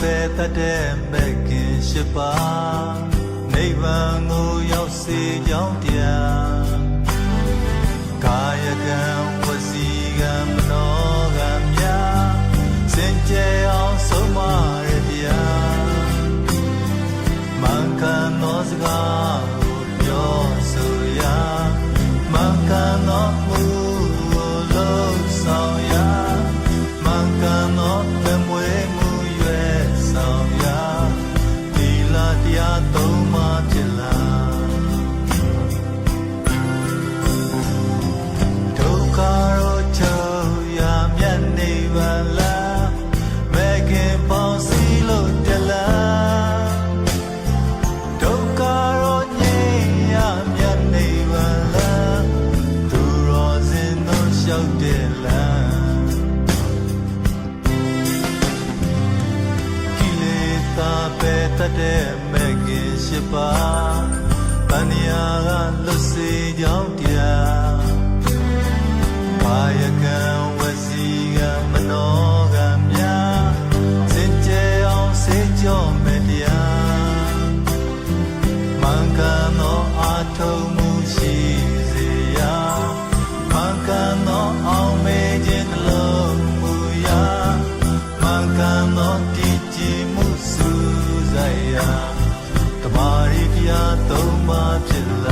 တတ်တဲ့မဲ့ခင်ရှိပါနိဗ္ဗာန်ကိုရောက်စေကြောင်းတရားကာယကံဝစီကံမနောကံများစင်ကြယ်အောင်ဆုံးမရတရားမင်္ဂနောစကားကို တတ်တဲ့မဲခင်ရှိပါတဏှာကလွတ်စေကြောင်းတရားကာယကံဝစီကံမနောကံများစင်ကြယ်အောင်စေကြောမေတ္တရားမင်္ဂနောအာထုံမှုရှိစေရာမင်္ဂနောအောင်မေခြင်းနှလုံးမူရာမင်္ဂနောတည်ကြည်မှုစုဆိုင်ရာ တမာရိတ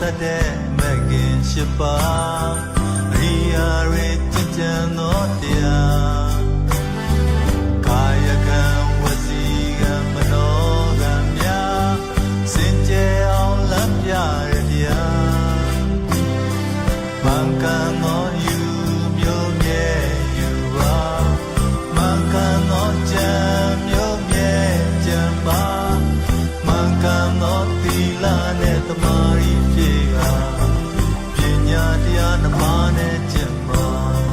တတ်တဲ့မဂင်ရှိပါရိယာရေကြည်ကြံသောတရား များနှမနဲ့ချင်ပါ